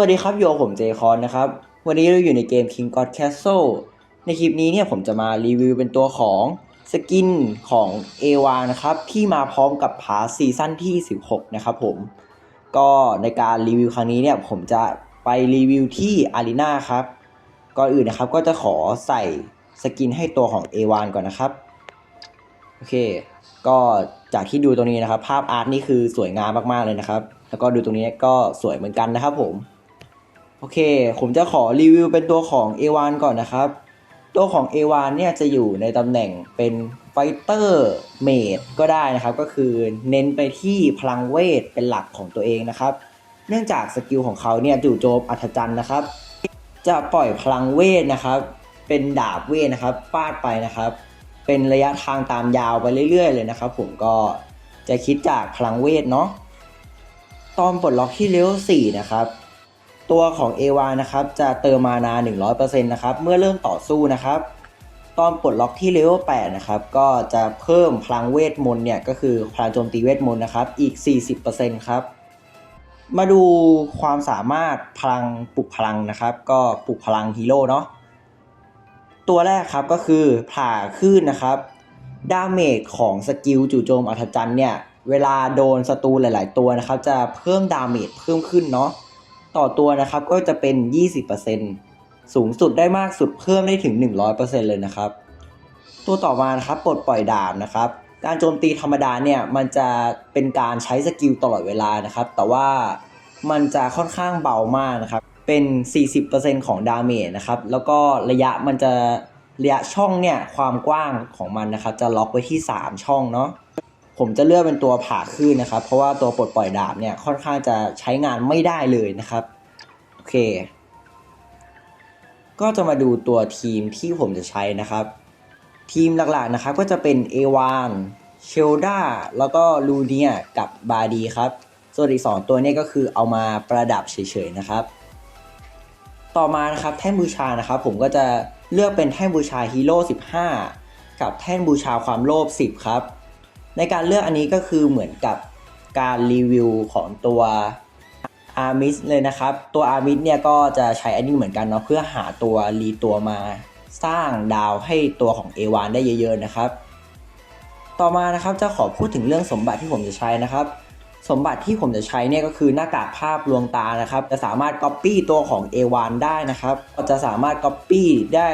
สวัสดีครับโยผมเจคอนนะครับ วันนี้เราอยู่ในเกม King God Castle ในคลิปนี้เนี่ยผมจะมารีวิวเป็นตัวของสกินของเอวานะครับ ที่มาพร้อมกับพาซีซั่นที่ 16 นะครับผม ก็ในการรีวิวครั้งนี้เนี่ยผมจะไปรีวิวที่อารีนาครับ ก่อนอื่นนะครับก็จะขอใส่สกินให้ตัวของเอวานก่อนนะครับ โอเค ก็จากที่ดูตรงนี้นะครับ ภาพอาร์ตนี่คือสวยงามมากๆเลยนะครับ แล้วก็ดูตรงนี้ก็สวยเหมือนกันนะครับผม โอเค ผมจะขอรีวิวเป็นตัวของ A1 ก่อนนะครับ ตัวของ A1 เนี่ยจะอยู่ในตำแหน่งเป็นไฟเตอร์เมดก็ได้นะครับ ก็คือเน้นไปที่พลังเวทเป็นหลักของตัวเองนะครับ เนื่องจากสกิลของเขาเนี่ยจู่โจมอัศจรรย์นะครับ จะปล่อยพลังเวทนะครับ เป็นดาบเวทนะครับฟาดไปนะครับ เป็นระยะทางตามยาวไปเรื่อย ๆ เลยนะครับ ผมก็จะคิดจากพลังเวทเนาะตอนปลดล็อกที่เลเวล4นะครับ ตัวของเอวานะครับจะเติมมานา 100%นะครับเมื่อเริ่มต่อสู้นะครับ ตอนปลดล็อกที่เลเวล8นะครับก็จะเพิ่มพลังเวทมนต์เนี่ยก็คือพลังโจมตีเวทมนต์นะครับอีก 40%ครับมาดูความสามารถพลังปลุกพลังนะครับ ก็ปลุกพลังฮีโร่เนาะตัวแรกครับก็คือผ่าคลื่นนะครับดาเมจของสกิลจู่โจมอัศจรรย์เนี่ย เวลาโดนศัตรูหลาย ๆ ตัวนะครับ จะเพิ่มดาเมจเพิ่มขึ้นเนาะ ต่อตัวนะครับก็จะเป็น 20%สูงสุดได้มากสุดเพิ่มได้ถึง 100%เลยนะครับ ตัวต่อมานะครับปลดปล่อยดาบนะครับ การโจมตีธรรมดาเนี่ยมันจะเป็นการใช้สกิลตลอดเวลานะครับ แต่ว่ามันจะค่อนข้างเบามากนะครับ เป็น 40%ของดาเมจนะครับ แล้วก็ระยะมันจะระยะช่องเนี่ยความกว้างของมันนะครับ จะล็อกไว้ที่ 3 ช่องเนาะ ผมจะเลือกเป็นตัวผ่าคลื่นนะครับ เพราะว่าตัวปลดปล่อยดาบเนี่ยค่อนข้างจะใช้งานไม่ได้เลยนะครับ โอเค ก็จะมาดูตัวทีมที่ผมจะใช้นะครับ ทีมหลักๆนะครับก็จะเป็นเอวานเชลดาแล้วก็ลูเนียกับบาดีครับ ส่วนอีก2ตัวเนี้ก็คือเอามาประดับเฉยๆนะครับ ต่อมานะครับแท่นบูชานะครับ ผมก็จะเลือกเป็นแท่นบูชาฮีโร่15 กับแท่นบูชาความโลภ10 ครับ ในการเลือกอันนี้ก็คือเหมือนกับการรีวิวของตัวอาร์มิสเลยนะครับ ตัวอาร์มิสเนี่ยก็จะใช้อันนี้เหมือนกันเนาะเพื่อหาตัวรีตัวมาสร้างดาวให้ตัวของ A1 ได้เยอะๆนะครับ ต่อมานะครับจะขอพูดถึงเรื่องสมบัติที่ผมจะใช้นะครับ สมบัติที่ผมจะใช้เนี่ยก็คือหน้ากากภาพลวงตานะครับ จะสามารถ Copy ตัวของ A1 ได้นะครับ ก็จะสามารถ Copy ได้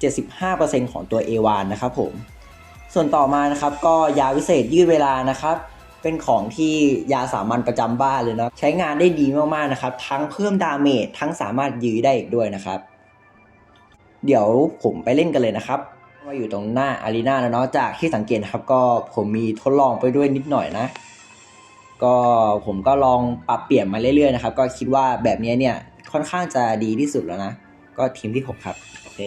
75%ของตัว A1 นะครับผม ส่วนต่อมานะครับก็ยาวิเศษยืดเวลานะครับ เป็นของที่ยาสามัญประจำบ้านเลยนะใช้งานได้ดีมากๆนะครับ ทั้งเพิ่มดาเมจทั้งสามารถยื้อได้อีกด้วยนะครับ เดี๋ยวผมไปเล่นกันเลยนะครับมาอยู่ตรงหน้าอารีนาแล้วเนาะจากที่สังเกตครับก็ผมมีทดลองไปด้วยนิดหน่อยนะ ก็ผมก็ลองปรับเปลี่ยนมาเรื่อยๆนะครับ ก็คิดว่าแบบนี้เนี่ยค่อนข้างจะดีที่สุดแล้วนะ ก็ทีมที่ 6 ครับ โอเค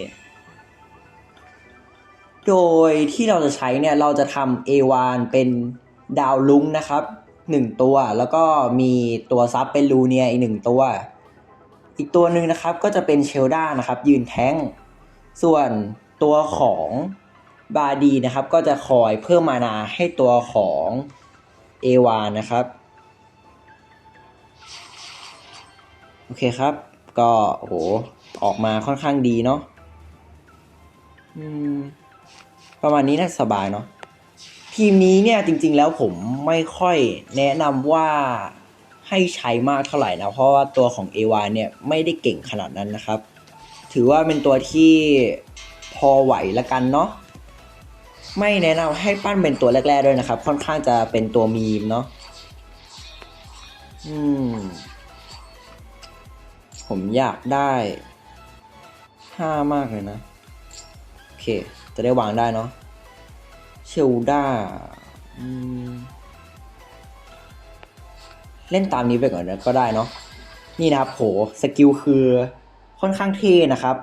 โดยที่เราจะใช้เนี่ยเราจะทำ A1 เป็นดาวลุงนะครับ1ตัว แล้วก็มีตัวซับเป็นลูเนียอีกหนึ่งตัว อีกตัวหนึ่งนะครับก็จะเป็นเชลดานะครับ ยืนแท้ง ส่วนตัวของบาดีนะครับ ก็จะคอยเพิ่มมานาให้ตัวของ A1 นะครับ โอเคครับ ก็โอ้โหออกมาค่อนข้างดีเนาะอืม ประมาณนี้น่าสบายเนาะทีมนี้เนี่ยจริง ๆ แล้วผมไม่ค่อยแนะนำว่าให้ใช้มากเท่าไหร่นะเพราะว่าตัวของ a อวาเนี่ยไม่ได้เก่งขนาดนั้นนะครับ ถือว่าเป็นตัวที่พอไหวละกันเนาะไม่แนะนำให้ปั้นเป็นตัวแรกๆด้วยนะครับ ค่อนข้างจะเป็นตัวมีมเนาะอืม ผมอยากได้ห้ามากเลยนะ โอเค จะได้วางได้เนาะ เชลดาเล่นตามนี้ไปก่อนนะก็ได้เนาะนี่นะครับโหสกิลคือค่อนข้างเท่นะครับ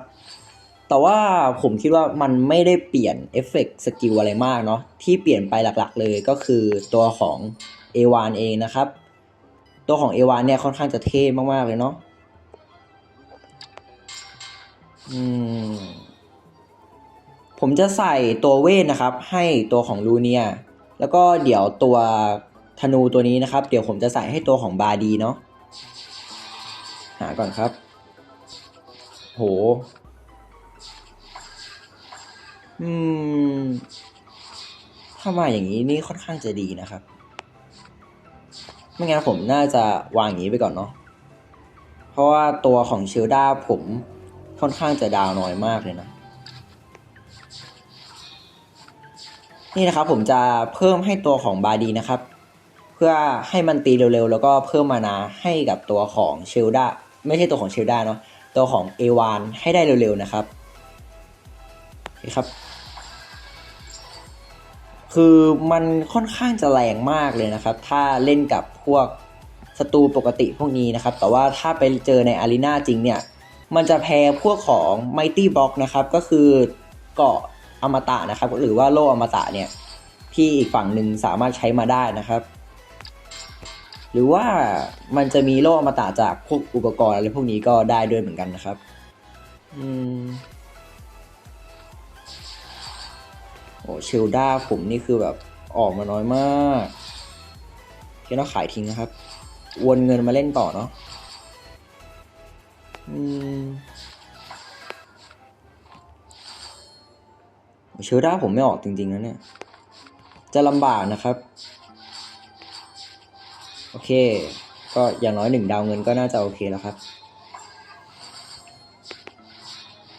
แต่ว่าผมคิดว่ามันไม่ได้เปลี่ยนเอฟเฟกต์สกิลอะไรมากเนาะที่เปลี่ยนไปหลักๆ เลยก็คือตัวของ A1 เองนะครับ ตัวของ A1 เนี่ยค่อนข้างจะเท่มากๆเลยเนาะอืม ผมจะใส่ตัวเวทนะครับ ให้ตัวของลูเนีย แล้วก็เดี๋ยวตัวธนูตัวนี้นะครับ เดี๋ยวผมจะใส่ให้ตัวของบาดีเนาะหาก่อนครับ โห อืม ถ้ามาอย่างนี้นี่ค่อนข้างจะดีนะครับ ไม่งั้นผมน่าจะวางอย่างนี้ไปก่อนเนาะ เพราะว่าตัวของเชลดาผมค่อนข้างจะดาวน้อยมากเลยนะ นี่นะครับผมจะเพิ่มให้ตัวของบาดีนะครับ เพื่อให้มันตีเร็วๆ แล้วก็เพิ่มมานาให้กับตัวของเชลดาไม่ใช่ตัวของเชลดาเนาะตัวของเอวานให้ได้เร็วๆนะครับโอเคครับ คือมันค่อนข้างจะแรงมากเลยนะครับ ถ้าเล่นกับพวกศัตรูปกติพวกนี้นะครับ แต่ว่าถ้าไปเจอในอารีนาจริงเนี่ย มันจะแพ้พวกของ Mighty Block นะครับ ก็คือเกาะ อมตะนะครับ หรือว่าโล่อมตะเนี่ยที่อีกฝั่งหนึ่งสามารถใช้มาได้นะครับ หรือว่ามันจะมีโล่อมตะจากพวกอุปกรณ์อะไรพวกนี้ก็ได้ด้วยเหมือนกันนะครับ อืมโอ้เชลดาผมนี่คือแบบออกมาน้อยมากที่ต้องขายทิ้งนะครับ วนเงินมาเล่นต่อเนาะอืม เชลดาผมไม่ออกจริงๆนะเนี่ย จะลำบากนะครับ โอเค ก็อย่างน้อยหนึ่งดาวเงินก็น่าจะโอเคแล้วครับ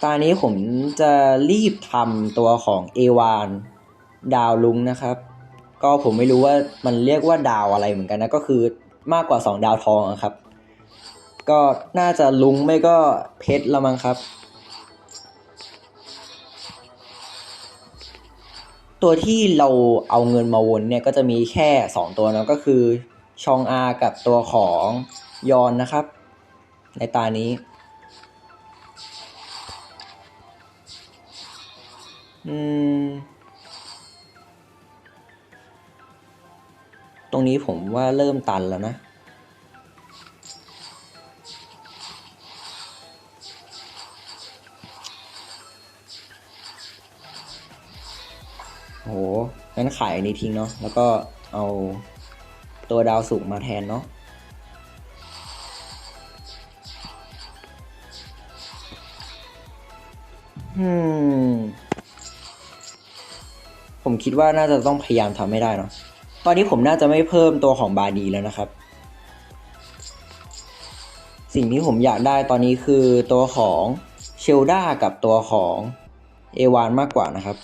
ตอนนี้ผมจะรีบทำตัวของเอวานดาวลุงนะครับ ก็ผมไม่รู้ว่ามันเรียกว่าดาวอะไรเหมือนกันนะ ก็คือมากกว่า 2 ดาวทองครับ ก็น่าจะลุงไม่ก็เพชรละมั้งครับ ตัวที่เราเอาเงินมาวนเนี่ยก็จะมีแค่ 2 ตัวนะก็คือชองอากับตัวของยอนนะครับ ในตานี้ อืม ตรงนี้ผมว่าเริ่มตันแล้วนะ โหงั้นขายอันนี้ทิ้งเนาะแล้วก็เอาตัวดาวสูงมาแทนเนาะอืมผมคิดว่าน่าจะต้องพยายามทำให้ได้เนาะ ตอนนี้ผมน่าจะไม่เพิ่มตัวของบาดีแล้วนะครับ สิ่งที่ผมอยากได้ตอนนี้คือตัวของเชลดากับตัวของเอวานมากกว่านะครับ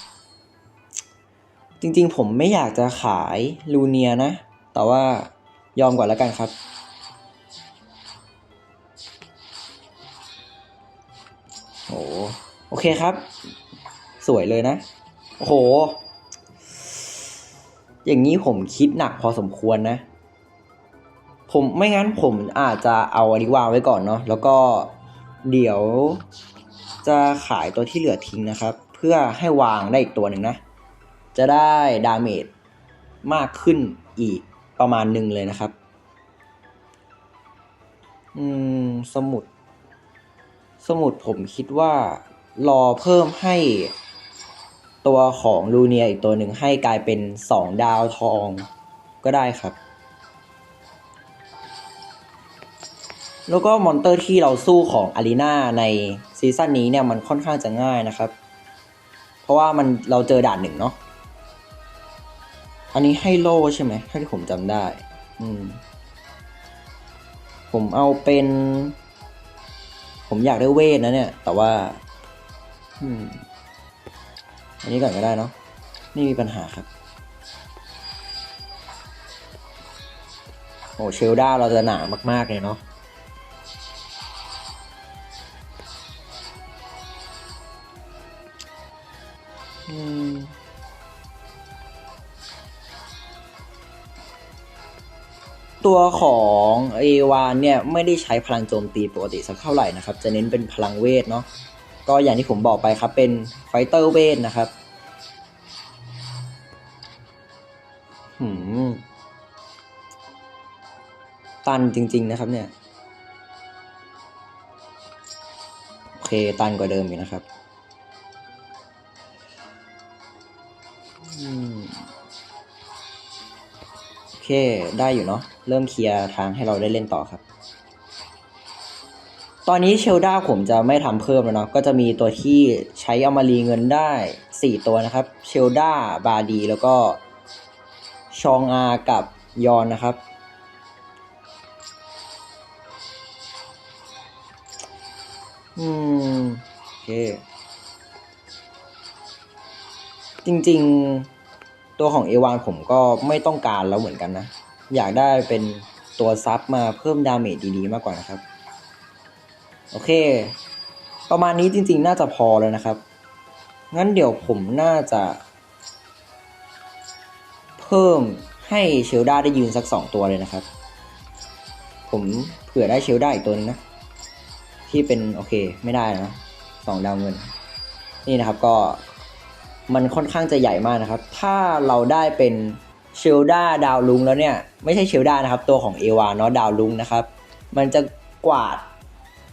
จริงๆ ผมไม่อยากจะขายลูเนียนะ แต่ว่ายอมก่อนแล้วกันครับโอ้โอเคครับ สวยเลยนะ โอ้โห อย่างนี้ผมคิดหนักพอสมควรนะ ผมไม่งั้นผมอาจจะเอาอันนี้วางไว้ก่อนเนาะ แล้วก็เดี๋ยวจะขายตัวที่เหลือทิ้งนะครับ เพื่อให้วางได้อีกตัวหนึ่งนะ จะได้ดาเมจมากขึ้นอีกประมาณหนึ่งเลยนะครับ อืม สมุด สมุดผมคิดว่า รอเพิ่มให้ตัวของลูเนียอีกตัวหนึ่งให้กลายเป็นสองดาวทองก็ได้ครับ แล้วก็มอนเตอร์ที่เราสู้ของอารีนาในซีซั่นนี้เนี่ยมันค่อนข้างจะง่ายนะครับ เพราะว่ามันเราเจอด่านหนึ่งเนาะ อันนี้ให้โล่ใช่ไหมถ้าที่ผมจำได้ อืม ผมเอาเป็น ผมอยากได้เวทนะเนี่ย แต่ว่า อืม อันนี้ก่อนก็ได้เนาะไม่มีปัญหาครับ โอ้เชลดาเราจะหนามาก ๆ เลยเนาะ ตัวของเอวานเนี่ยไม่ได้ใช้พลังโจมตีปกติสักเท่าไหร่นะครับ จะเน้นเป็นพลังเวทเนาะก็อย่างที่ผมบอกไปครับเป็นไฟเตอร์เวทนะครับหืมตันจริง ๆ นะครับเนี่ย โอเค ตันกว่าเดิมอยู่นะครับ เคได้อยู่เนาะเริ่มเคลียร์ทางให้เราได้เล่นต่อครับ ตอนนี้เชลด้าผมจะไม่ทำเพิ่มแล้วเนาะก็จะมีตัวที่ใช้เอามารีเงินได้ 4 ตัวนะครับเชลด้าบาดีแล้วก็ชองอากับยอนนะครับ อืม โอเค จริง ๆ ตัวของเอวานผมก็ไม่ต้องการแล้วเหมือนกันนะ อยากได้เป็นตัวซับมาเพิ่มดาเมจดีๆ มากกว่านะครับ โอเค ประมาณนี้จริงๆ น่าจะพอแล้วนะครับ งั้นเดี๋ยวผมน่าจะ เพิ่มให้เชลดาได้ยืนสักสองตัวเลยนะครับ ผมเผื่อได้เชลดาอีกตัวนึงนะ ที่เป็นโอเคไม่ได้นะสองดาวเงิน นี่นะครับก็ มันค่อนข้างจะใหญ่มากนะครับ ถ้าเราได้เป็นเชลดาดาวลุงแล้วเนี่ย ไม่ใช่เชลดานะครับ ตัวของเอวาเนาะดาวลุงนะครับ มันจะกวาด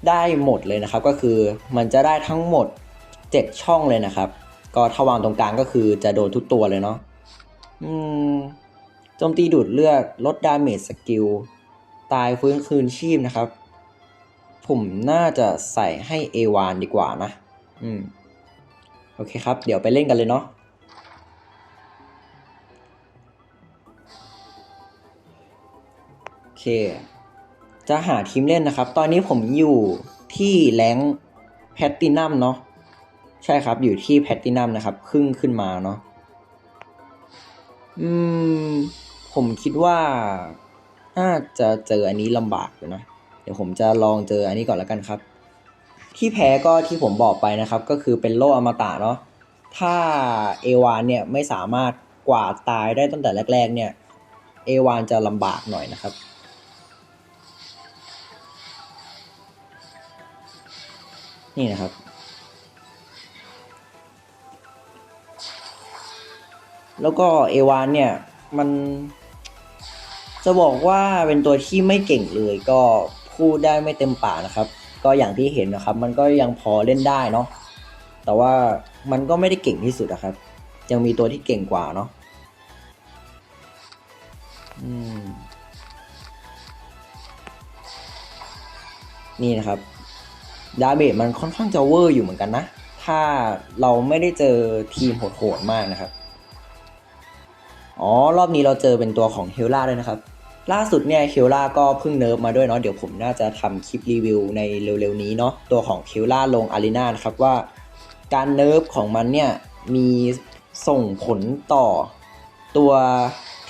ได้หมดเลยนะครับ ก็คือมันจะได้ทั้งหมด 7 ช่องเลยนะครับ ก็ถ้าวางตรงกลางก็คือจะโดนทุกตัวเลยเนาะอืมโจมตีดูดเลือดลดดาเมจสกิลตายฟื้นคืนชีพนะครับ ผมน่าจะใส่ให้เอวานดีกว่านะ อืม โอเคครับ เดี๋ยวไปเล่นกันเลยเนาะโอเค จะหาทีมเล่นนะครับ ตอนนี้ผมอยู่ที่แรงแพตตินัมเนาะใช่ครับ อยู่ที่แพตตินัมนะครับ ครึ่งขึ้นมาเนาะอืม ผมคิดว่าน่าจะเจออันนี้ลำบากอยู่นะ เดี๋ยวผมจะลองเจออันนี้ก่อนแล้วกันครับ ที่แพ้ก็ที่ผมบอกไปนะครับ ก็คือเป็นโล่อมตะเนาะถ้าเอวานเนี่ยไม่สามารถกวาดตายได้ตั้งแต่แรก ๆ เนี่ย เอวานจะลำบากหน่อยนะครับนี่นะครับ แล้วก็เอวานเนี่ย มัน จะบอกว่าเป็นตัวที่ไม่เก่งเลยก็พูดได้ไม่เต็มปากนะครับ ก็อย่างที่เห็นนะครับ มันก็ยังพอเล่นได้เนาะแต่ว่ามันก็ไม่ได้เก่งที่สุดนะครับ ยังมีตัวที่เก่งกว่าเนาะนี่นะครับดาเมจมันค่อนข้างจะเวอร์อยู่เหมือนกันนะ ถ้าเราไม่ได้เจอทีมโหดๆมากนะครับ อ๋อ รอบนี้เราเจอเป็นตัวของเฮลล่าด้วยนะครับ ล่าสุดเนี่ยเฮลล่าก็เพิ่งเนิร์ฟมาด้วยเนาะเดี๋ยวผมน่าจะทำคลิปรีวิวในเร็วๆนี้เนาะตัวของเฮลล่าลงอารีนานะครับว่า การเนิร์ฟของมันเนี่ยมีส่งผลต่อตัว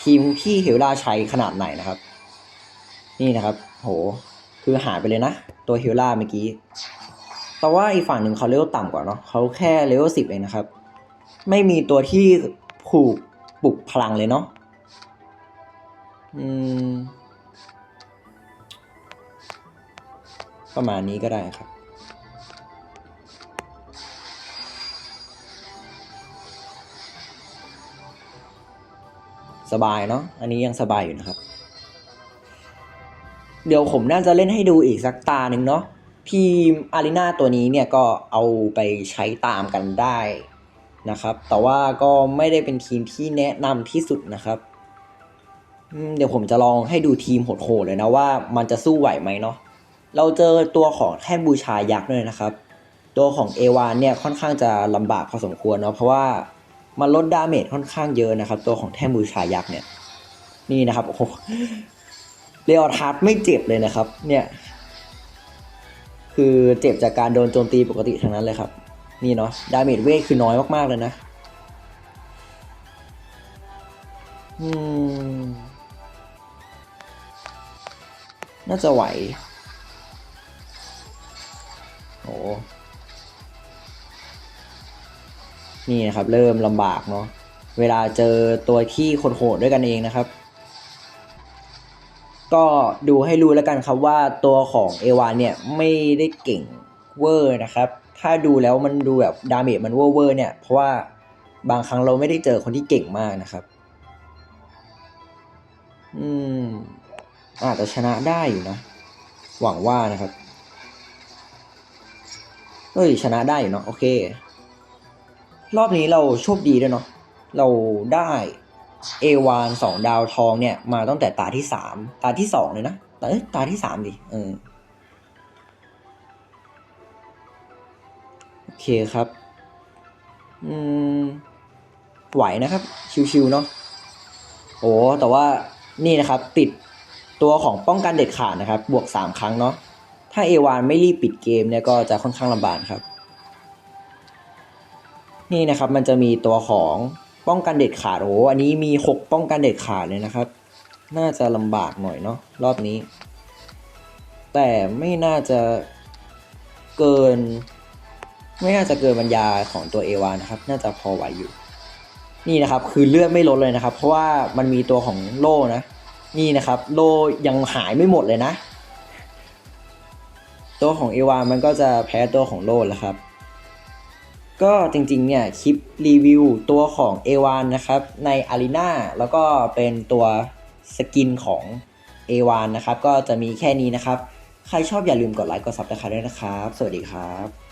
ทีมที่เฮลล่าใช้ขนาดไหนนะครับ นี่นะครับ โห คือหายไปเลยนะ ตัวเฮลล่าเมื่อกี้ แต่ว่าอีกฝั่งหนึ่งเขาเลเวลต่ำกว่าเนาะเขาแค่เลเวลสิบเองนะครับ ไม่มีตัวที่ผูกปลุกพลังเลยเนาะ อืม ประมาณนี้ก็ได้ครับ สบายเนาะ อันนี้ยังสบายอยู่นะครับ เดี๋ยวผมน่าจะเล่นให้ดูอีกสักตาหนึ่งเนาะทีมอารีนาตัวนี้เนี่ยก็เอาไปใช้ตามกันได้นะครับ แต่ว่าก็ไม่ได้เป็นทีมที่แนะนำที่สุดนะครับ เดี๋ยวผมจะลองให้ดูทีมโหดๆเลยนะว่ามันจะสู้ไหวไหมเนาะเราเจอตัวของแท่นบูชายักษ์ด้วยนะครับ ตัวของเอวานเนี่ยค่อนข้างจะลำบากพอสมควรเนาะเพราะว่ามันลดดาเมจค่อนข้างเยอะนะครับ ตัวของแท่นบูชายักษ์เนี่ยนี่นะครับโอ้โหเรออทัสไม่เจ็บเลยนะครับ เนี่ยคือเจ็บจากการโดนโจมตีปกติทั้งนั้นเลยครับ นี่เนาะดาเมจเวทคือน้อยมากๆเลยนะ อืม น่าจะไหว โอ้นี่นะครับ เริ่มลำบากเนาะ เวลาเจอตัวที่คนโหดด้วยกันเองนะครับ ก็ดูให้รู้แล้วกันครับว่าตัวของเอวานเนี่ยไม่ได้เก่งเวอร์นะครับ ถ้าดูแล้วมันดูแบบดาเมจมันเวอร์เวอร์เนี่ย เพราะว่าบางครั้งเราไม่ได้เจอคนที่เก่งมากนะครับ อืม อาจจะชนะได้อยู่นะ หวังว่านะครับเฮ้ยชนะได้อยู่เนาะโอเค รอบนี้เราโชคดีด้วยเนาะเราได้เอวานสองดาวทองเนี่ย มาตั้งแต่ตาที่สามตาที่สองเลยนะตาตาที่สามดิเออโอเคครับ อืมไหวนะครับ ชิวๆเนาะโอ้แต่ว่านี่นะครับ ติด ตัวของป้องกันเด็ดขาดนะครับ บวกสามครั้งเนาะ ถ้าเอวานไม่รีบปิดเกมเนี่ยก็จะค่อนข้างลำบากครับ นี่นะครับมันจะมีตัวของป้องกันเด็ดขาดโอ้อันนี้มีหกป้องกันเด็ดขาดเลยนะครับ น่าจะลำบากหน่อยเนาะรอบนี้ แต่ไม่น่าจะเกิน ไม่น่าจะเกินบรรยาของตัวเอวานะครับ น่าจะพอไหวอยู่ นี่นะครับคือเลือดไม่ลดเลยนะครับ เพราะว่ามันมีตัวของโล่นะ นี่นะครับ โลยังหายไม่หมดเลยนะ ตัวของเอวามันก็จะแพ้ตัวของโลแล้วครับ ก็จริงๆเนี่ยคลิปรีวิวตัวของเอวานนะครับในอารีนาแล้วก็เป็นตัวสกินของเอวานนะครับ ก็จะมีแค่นี้นะครับ ใครชอบอย่าลืมกดไลค์กดซับสไครต์ด้วยนะครับ สวัสดีครับ